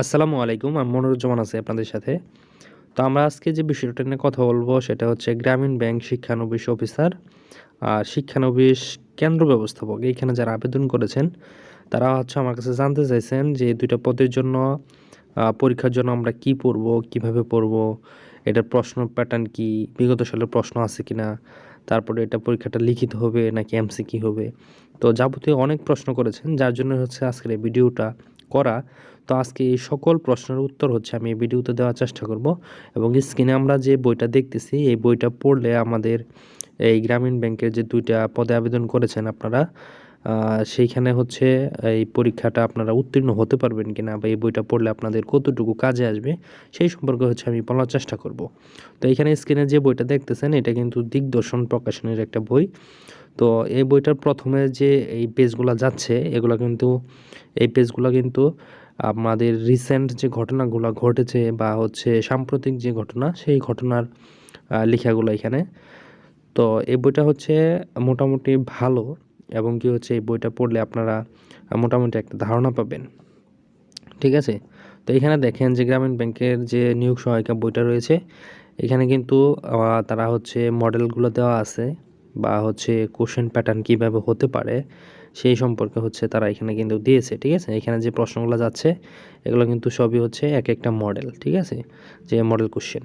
আসসালামু আলাইকুম, আমি মনিরুজ্জামান আছি আপনাদের সাথে। তো আমরা আজকে যে বিষয়টা নিয়ে কথা বলব সেটা হচ্ছে গ্রামীণ ব্যাংক শিক্ষানবিশ অফিসার আর শিক্ষানবিশ কেন্দ্র ব্যবস্থাপক। এইখানে যারা আবেদন করেছেন, তারা হচ্ছে আমার কাছে জানতে চাইছেন যে দুইটা পদের জন্য পরীক্ষার জন্য আমরা কি পড়ব, কীভাবে পড়ব, এটার প্রশ্ন প্যাটার্ন কি, বিগত সালের প্রশ্ন আছে কি না তারপরে এটা পরীক্ষাটা লিখিত হবে নাকি এমসিকি হবে। তো যাবতীয় অনেক প্রশ্ন করেছেন, যার জন্য হচ্ছে আজকের এই ভিডিওটা করা। তো আজকে এই সকল প্রশ্নের উত্তর হচ্ছে আমি এই ভিডিওতে দেওয়ার চেষ্টা করব এবং স্ক্রিনে আমরা যে বইটা দেখতেছি, এই বইটা পড়লে আমাদের এই গ্রামীণ ব্যাংকের যে দুইটা পদে আবেদন করেছেন আপনারা সেইখানে হচ্ছে এই পরীক্ষাটা আপনারা উত্তীর্ণ হতে পারবেন কি না বা এই বইটা পড়লে আপনাদের কতটুকু কাজে আসবে, সেই সম্পর্কে হচ্ছে আমি বলার চেষ্টা করব। তো এখানে স্ক্রিনে যে বইটা দেখতেছেন, এটা কিন্তু দিগদর্শন প্রকাশনের একটা বই। তো এই বইটার প্রথমে যে এই পেজগুলো যাচ্ছে, এগুলো কিন্তু, এই পেজগুলো কিন্তু আমাদের রিসেন্ট যে ঘটনাগুলো ঘটেছে বা হচ্ছে সাম্প্রতিক যে ঘটনা, সেই ঘটনার লেখাগুলো এখানে। তো এই বইটা হচ্ছে মোটামুটি ভালো। এবং কি হচ্ছে এই বইটা পড়লে আপনারা মোটামুটি একটা ধারণা পাবেন। ঠিক আছে? তো এখানে দেখেন যে গ্রামীণ ব্যাংকের যে নিয়োগ সহায়িকা বইটা রয়েছে, এখানে কিন্তু তারা হচ্ছে মডেলগুলো দেওয়া আছে বা হচ্ছে কোশ্চেন প্যাটার্ন কীভাবে হতে পারে সেই সম্পর্কে হচ্ছে তারা এখানে কিন্তু দিয়েছে। ঠিক আছে? এখানে যে প্রশ্নগুলো যাচ্ছে, এগুলো কিন্তু সবই হচ্ছে এক একটা মডেল। ঠিক আছে? যে মডেল কোশ্চেন,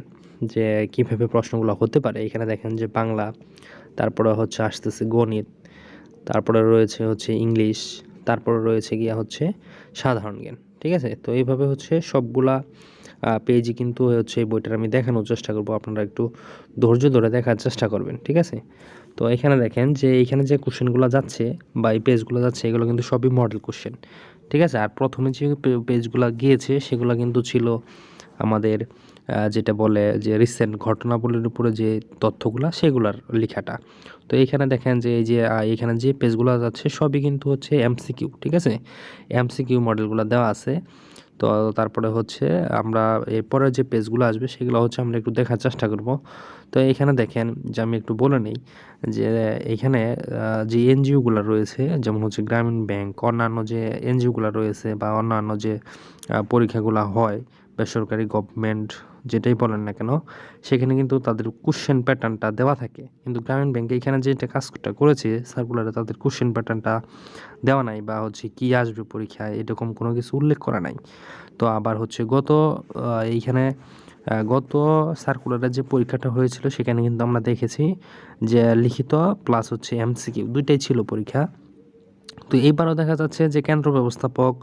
যে কীভাবে প্রশ্নগুলো হতে পারে। এখানে দেখেন যে বাংলা, তারপরে হচ্ছে আসতেছে গণিত তারপরে রয়েছে হচ্ছে ইংলিশ, তারপরে রয়েছে গিয়া হচ্ছে সাধারণ জ্ঞান, ঠিক আছে? তো এইভাবে হচ্ছে সবগুলা পেজই কিন্তু হচ্ছে এই বইটার আমি দেখানোর চেষ্টা করব, আপনারা একটু ধৈর্য ধরে দেখার চেষ্টা করবেন, ঠিক আছে? তো এখানে দেখেন যে এখানে যে কোশ্চেনগুলো যাচ্ছে বা এই পেজগুলো যাচ্ছে, এগুলো কিন্তু সবই মডেল কোশ্চেন ঠিক আছে? আর প্রথমে যে পেজগুলো গিয়েছে, সেগুলো কিন্তু ছিল আমাদের যেটা বলে যে রিসেন্ট ঘটনাবলীর উপরে যে তথ্যগুলো, সেগুলার লেখাটা। তো এখানে দেখেন যে এই যে এখানে যে পেজগুলো যাচ্ছে, সবই কিন্তু হচ্ছে এমসিকিউ ঠিক আছে? এমসিকিউ মডেলগুলো দেওয়া আছে। তো তারপরে হচ্ছে আমরা এরপরে যে পেজগুলো আসবে, সেগুলো হচ্ছে আমরা একটু দেখার চেষ্টা করব। তো এখানে দেখেন যে আমি একটু বলে নিই যে, এখানে যে এনজিওগুলো রয়েছে, যেমন হচ্ছে গ্রামীণ ব্যাংক, অন্যান্য যে এনজিওগুলো রয়েছে বা অন্যান্য যে পরীক্ষাগুলো হয়, বেসরকারি গভর্নমেন্ট যেটাই বলেন না কেন, সেখানে কিন্তু তাদের কোশ্চেন প্যাটার্নটা দেওয়া থাকে। কিন্তু গ্রামীণ ব্যাংকে এখানে যেটা কাজটা করেছে সার্কুলারে তাদের কোশ্চেন প্যাটার্নটা দেওয়া নাই বা হচ্ছে কি আসবে পরীক্ষায় এরকম কোনো কিছু উল্লেখ করা নাই। তো আবার হচ্ছে গত এইখানে গত সার্কুলারে যে পরীক্ষাটা হয়েছিল, সেখানে কিন্তু আমরা দেখেছি যে লিখিত প্লাস হচ্ছে এমসিকিউ দুইটাই ছিল পরীক্ষা। তো এইবারও দেখা যাচ্ছে যে কেন্দ্র ব্যবস্থাপক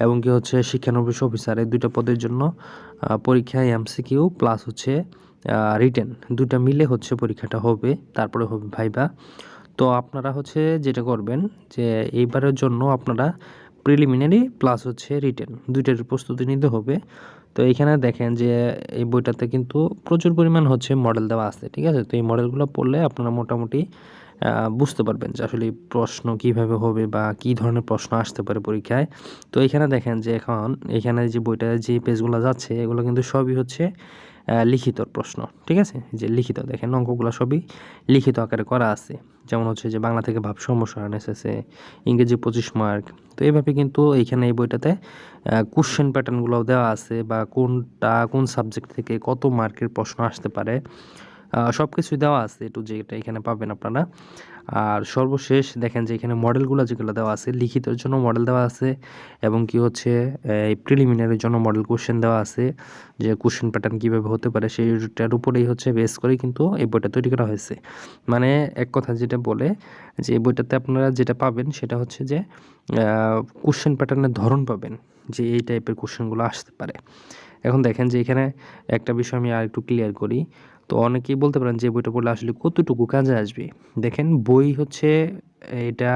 এবং কি হচ্ছে শিক্ষানবিশ অফিসার এই দুইটা পদের জন্য আহ, পরীক্ষায় এমসিকিউ প্লাস হচ্ছে রিটেন দুইটা মিলে হচ্ছে পরীক্ষাটা হবে তারপরে হবে ভাইবা তো আপনারা হচ্ছে যেটা করবেন যে এইবারের জন্য আপনারা প্রিলিমিনারি প্লাস হচ্ছে রিটেন দুইটার প্রস্তুতি নিতে হবে। তো এখানে দেখেন যে এই বইটাতে কিন্তু প্রচুর পরিমাণ হচ্ছে মডেল দেওয়া আছে ঠিক আছে? তো এই মডেলগুলো পড়লে আপনারা মোটামুটি বুঝতে পারবেন যে আসলে প্রশ্ন কীভাবে হবে বা কি ধরনের প্রশ্ন আসতে পারে পরীক্ষায়। তো এখানে দেখেন যে এখন এখানে যে বইটা, যে পেজগুলো যাচ্ছে, এগুলো কিন্তু সবই হচ্ছে লিখিত প্রশ্ন, ঠিক আছে? যে লিখিত, দেখেন অঙ্কগুলো সবই লিখিত আকারে করা আছে। যেমন হচ্ছে যে বাংলা থেকে ভাব সম্প্রসারণ এসেছে, ইংরেজি পঁচিশ মার্ক। তো এইভাবে কিন্তু এইখানে এই বইটাতে কোশ্চেন প্যাটার্নগুলো দেওয়া আছে বা কোনটা, কোন সাবজেক্ট থেকে কত মার্কের প্রশ্ন আসতে পারে। সব কিছুই দেওয়া আছে একটু যেটা এখানে পাবেন আপনারা। আর সর্বশেষ দেখেন যে এখানে মডেলগুলো যেগুলো দেওয়া আছে, লিখিতের জন্য মডেল দেওয়া আছে এবং কি হচ্ছে, এই প্রিলিমিনারির জন্য মডেল কোশ্চেন দেওয়া আছে যে কোশ্চেন প্যাটার্ন কীভাবে হতে পারে সেইটার উপরেই হচ্ছে বেস করে কিন্তু এই বইটা তৈরি করা হয়েছে। মানে এক কথা যেটা বলে যে এই বইটাতে আপনারা যেটা পাবেন সেটা হচ্ছে যে কোশ্চেন প্যাটার্নের ধরন পাবেন যে এই টাইপের কোশ্চেনগুলো আসতে পারে। এখন দেখেন যে এখানে একটা বিষয় আমি আর একটু ক্লিয়ার করি। তো অনেকেই বলতে পারেন যে, বইটা পড়লে আসলে কতটুকু কাজে আসবে? দেখেন, বই হচ্ছে এটা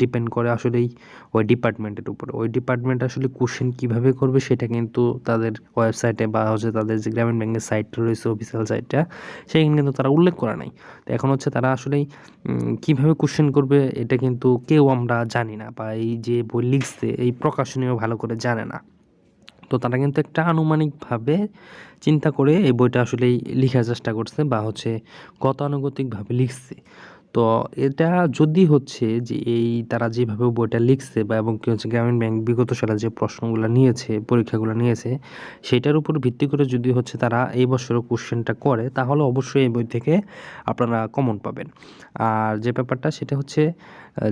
ডিপেন্ড করে আসলেই ওই ডিপার্টমেন্টের উপরে। ওই ডিপার্টমেন্ট আসলে কোশ্চেন কীভাবে করবে সেটা কিন্তু তাদের ওয়েবসাইটে বা হচ্ছে তাদের যে গ্রামীণ ব্যাংকের সাইটটা রয়েছে অফিসিয়াল সাইটটা সেখানে কিন্তু তারা উল্লেখ করা নাই। তো এখন হচ্ছে তারা আসলেই কীভাবে কোশ্চেন করবে এটা কিন্তু কেউ আমরা জানি না বা এই যে বই লিখছে, এই প্রকাশনীয় ভালো করে জানে না। তো তারা কিন্তু একটা আনুমানিকভাবে চিন্তা করে এই বইটা আসলেই লেখার চেষ্টা করছে বা হচ্ছে গতানুগতিকভাবে লিখছে। তো এটা যদি হচ্ছে যে এই তারা যেভাবে বইটা লিখছে বা এবং কি হচ্ছে গ্রামীণ ব্যাংক বিগত সালে যে প্রশ্নগুলো নিয়েছে, পরীক্ষাগুলো নিয়েছে, সেটার উপর ভিত্তি করে যদি হচ্ছে তারা এই বছরও কোশ্চেনটা করে, তাহলে অবশ্যই এই বই থেকে আপনারা কমন পাবেন। আর যে ব্যাপারটা, সেটা হচ্ছে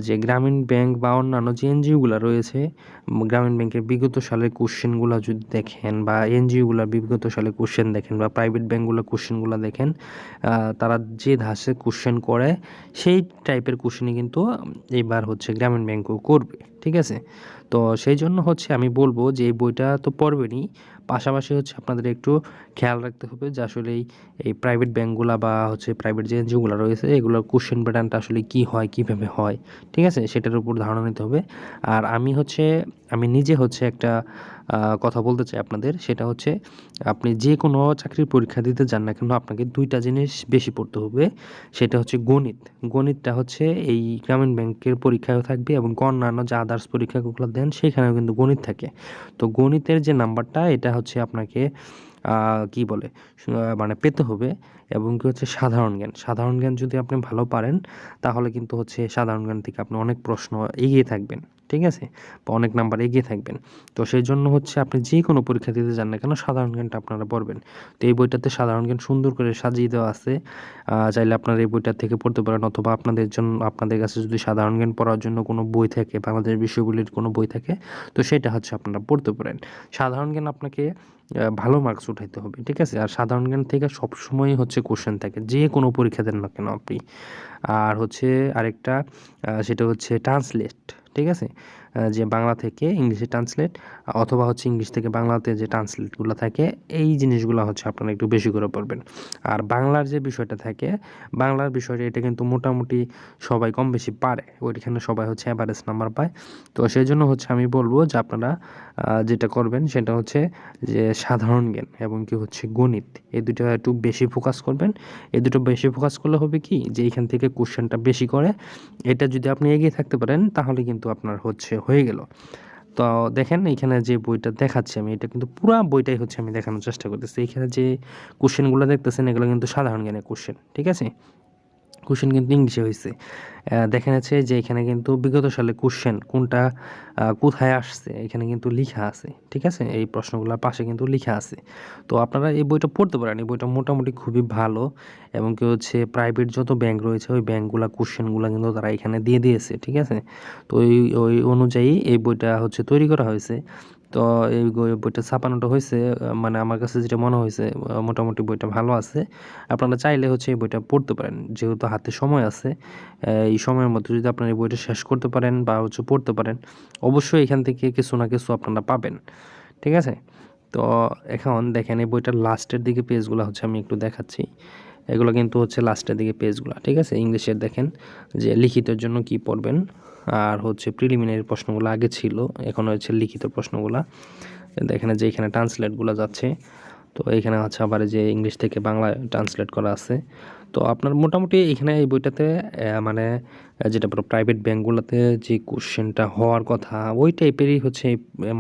যে গ্রামীণ ব্যাংক বা অন্যান্য যে এনজিওগুলো রয়েছে গ্রামীণ ব্যাংকের বিগত সালের কোশ্চেনগুলো যদি দেখেন বা এনজিওগুলোর বিগত সালে কোশ্চেন দেখেন বা প্রাইভেট ব্যাংকগুলোর কোশ্চেনগুলো দেখেন তারা যে ধাসে কোশ্চেন করে সেই টাইপের কোশ্চেনই কিন্তু এবার হচ্ছে গ্রামীণ ব্যাংকও করবে। ঠিক আছে? তো সেই জন্য হচ্ছে আমি বলব যে এই বইটা তো পড়বেনই। পাশাপাশি হচ্ছে আপনাদের একটু খেয়াল রাখতে হবে যে আসলে এই প্রাইভেট ব্যাংকগুলো বা হচ্ছে প্রাইভেট যে এনজিওগুলো রয়েছে, এগুলোর কোশ্চেন প্যাটার্নটা আসলে কী হয়, কীভাবে হয়, ঠিক আছে? সেটার উপর ধারণা নিতে হবে। আর আমি হচ্ছে, আমি নিজে হচ্ছে একটা কথা বলতে চাই আপনাদের। সেটা হচ্ছে আপনি যে কোনো চাকরির পরীক্ষা দিতে যান না কেন, আপনাকে দুইটা জিনিস বেশি পড়তে হবে। সেটা হচ্ছে গণিত। গণিতটা হচ্ছে এই গ্রামীণ ব্যাংকের পরীক্ষায়ও থাকবে এবং অন্যান্য যে আদার্স পরীক্ষাগুলো দেন, সেখানেও কিন্তু গণিত থাকে। তো গণিতের যে নাম্বারটা, এটা হচ্ছে আপনাকে কি বলে মানে পেতে হবে এবং কি হচ্ছে সাধারণ জ্ঞান। সাধারণ জ্ঞান যদি আপনি ভালো পারেন, তাহলে কিন্তু হচ্ছে সাধারণ জ্ঞান থেকে আপনি অনেক প্রশ্ন এগিয়ে থাকবেন। ঠিক আছে? বা অনেক নাম্বার এগিয়ে থাকবেন। তো সেই জন্য হচ্ছে আপনি যে কোনো পরীক্ষা দিতে যান না কেন, সাধারণ জ্ঞানটা আপনারা পড়বেন। তো এই বইটাতে সাধারণ জ্ঞান সুন্দর করে সাজিয়ে দেওয়া আছে। চাইলে আপনারা এই বইটা থেকে পড়তে পারেন অথবা আপনাদের জন্য, আপনাদের কাছে যদি সাধারণ জ্ঞান পড়ার জন্য কোনো বই থাকে, বাংলাদেশ বিষয়গুলির কোনো বই থাকে, তো সেটা হচ্ছে আপনারা পড়তে পারেন। সাধারণ জ্ঞান আপনাকে ভালো মার্কস উঠাইতে হবে, ঠিক আছে? আর সাধারণ জ্ঞান থেকে সবসময় হচ্ছে কোশ্চেন থাকে, যে কোনো পরীক্ষা দেন না কেন আপনি। আর হচ্ছে আরেকটা সেটা হচ্ছে ট্রান্সলেট ঠিক আছে? যে বাংলা থেকে ইংলিশে ট্রান্সলেট, অথবা হচ্ছে ইংলিশ থেকে বাংলাতে যে ট্রান্সলেটগুলো থাকে, এই জিনিসগুলো হচ্ছে আপনারা একটু বেশি করে পড়বেন। আর বাংলার যে বিষয়টা থাকে, বাংলার বিষয়টা এটা কিন্তু মোটামুটি সবাই কম বেশি পারে। ওইখানে সবাই হচ্ছে অ্যাভারেজ নাম্বার পায়। তো সেই জন্য হচ্ছে আমি বলব যে আপনারা যেটা করবেন সেটা হচ্ছে যে সাধারণ জ্ঞান এবং কি হচ্ছে গণিত, এই দুটো একটু বেশি ফোকাস করবেন। এই দুটো বেশি ফোকাস করলে হবে কি? যে এখান থেকে কোশ্চেনটা বেশি করে, এটা যদি আপনি এগিয়ে থাকতে পারেন, তাহলে কিন্তু আপনার হচ্ছে হয়ে গেল। তো দেখেন এখানে যে বইটা দেখাচ্ছি আমি, এটা কিন্তু পুরো বইটাই হচ্ছে আমি দেখানোর চেষ্টা করতেছি। এখানে যে কোশ্চেনগুলো দেখতেছেন, এগুলো কিন্তু সাধারণ জ্ঞানের কোশ্চেন ঠিক আছে? কোশ্চেন কিন্তু ইংলিশে হয়েছে দেখা যাচ্ছে যে এখানে কিন্তু বিগত সালে কোশ্চেন কোনটা কোথায় আসছে, এখানে কিন্তু লিখা আছে, ঠিক আছে? এই প্রশ্নগুলোর পাশে কিন্তু লিখা আছে। তো আপনারা এই বইটা পড়তে পারেন, এই বইটা মোটামুটি খুবই ভালো। এবং কি হচ্ছে প্রাইভেট যত ব্যাংক রয়েছে, ওই ব্যাংকগুলো কোশ্চেনগুলো কিন্তু তারা এখানে দিয়ে দিয়েছে, ঠিক আছে? তো ওই ওই অনুযায়ী এই বইটা হচ্ছে তৈরি করা হয়েছে। তো এই বইটা ছাপানোটা হয়েছে মানে আমার কাছে যেটা মনে হয়েছে মোটামুটি বইটা ভালো আছে। আপনারা চাইলে হচ্ছে এই বইটা পড়তে পারেন, যেহেতু হাতে সময় আছে। এই সময়ের মধ্যে যদি আপনারা এই বইটা শেষ করতে পারেন বা হচ্ছে পড়তে পারেন, অবশ্যই এখান থেকে কিছু না কিছু আপনারা পাবেন। ঠিক আছে? তো এখন দেখেন এই বইটার লাস্টের দিকে পেজগুলো হচ্ছে আমি একটু দেখাচ্ছি। এগুলো কিন্তু হচ্ছে লাস্টের দিকে পেজগুলো, ঠিক আছে? ইংলিশের দেখেন যে লিখিতের জন্য কি পড়বেন। আর হচ্ছে প্রিলিমিনারি প্রশ্নগুলো আগে ছিল, এখন হয়েছে লিখিত প্রশ্নগুলো। দেখেন যে এখানে ট্রান্সলেটগুলো যাচ্ছে। তো এখানে হচ্ছে আবার যে ইংলিশ থেকে বাংলা ট্রান্সলেট করা আছে। তো আপনার মোটামুটি এখানে এই বইটাতে মানে যেটা প্রাইভেট ব্যাঙ্কগুলোতে যে কোশ্চেনটা হওয়ার কথা, ওই টাইপেরই হচ্ছে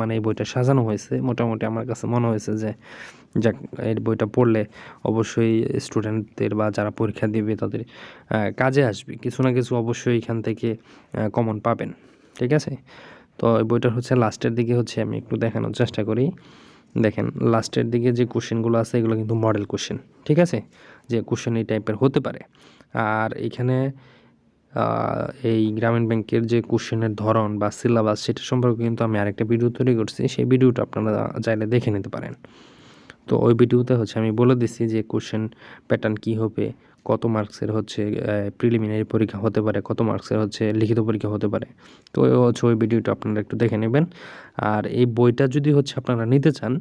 মানে এই বইটা সাজানো হয়েছে। মোটামুটি আমার কাছে মনে হয়েছে যে, যাক, এই বইটা পড়লে অবশ্যই স্টুডেন্টদের বা যারা পরীক্ষা দিবে তাদের কাজে আসবে। কিছু না কিছু অবশ্যই এখান থেকে কমন পাবেন। ঠিক আছে? তো এই বইটার হচ্ছে লাস্টের দিকে হচ্ছে আমি একটু দেখানোর চেষ্টা করি। দেখেন লাস্টের দিকে যে কোশ্চেনগুলো আছে, এগুলো কিন্তু মডেল কোশ্চেন ঠিক আছে? যে কোশ্চেন এই টাইপের হতে পারে। আর এখানে এই গ্রামীণ ব্যাংকের যে কোশ্চেনের ধরন বা সিলেবাস সেটা সম্পর্কে কিন্তু আমি আরেকটা ভিডিও তৈরি করছি। সেই ভিডিওটা আপনারা চাইলে দেখে নিতে পারেন। তো ওই ভিডিওতে হচ্ছে আমি বলে দিচ্ছি যে কোশ্চেন প্যাটার্ন কি হবে, কত মার্কসের হচ্ছে প্রিলিমিনারি পরীক্ষা হতে পারে, কত মার্কসের হচ্ছে লিখিত পরীক্ষা হতে পারে। তো হচ্ছে ওই ভিডিওটা আপনারা একটু দেখে নেবেন। আর এই বইটা যদি হচ্ছে আপনারা নিতে চান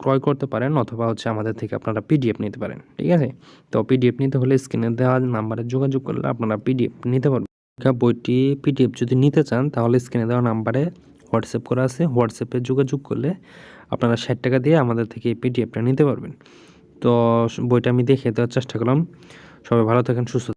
ক্রয় করতে পারেন অথবা হচ্ছে আমাদের থেকে আপনারা পিডিএফ নিতে পারেন, ঠিক আছে? তো পিডিএফ নিতে হলে স্ক্রিনে দেওয়া নাম্বারে যোগাযোগ করলে আপনারা পিডিএফ নিতে পারবেন। বইটি পিডিএফ যদি নিতে চান, তাহলে স্ক্রিনে দেওয়া নাম্বারে হোয়াটসঅ্যাপ করা আছে, হোয়াটসঅ্যাপে যোগাযোগ করলে আপনারা ষাট টাকা দিয়ে আমাদের থেকে এই পিডিএফটা নিতে পারবেন। তো বইটা আমি দেখে দেওয়ার চেষ্টা করলাম। সবাই ভালো থাকেন, সুস্থ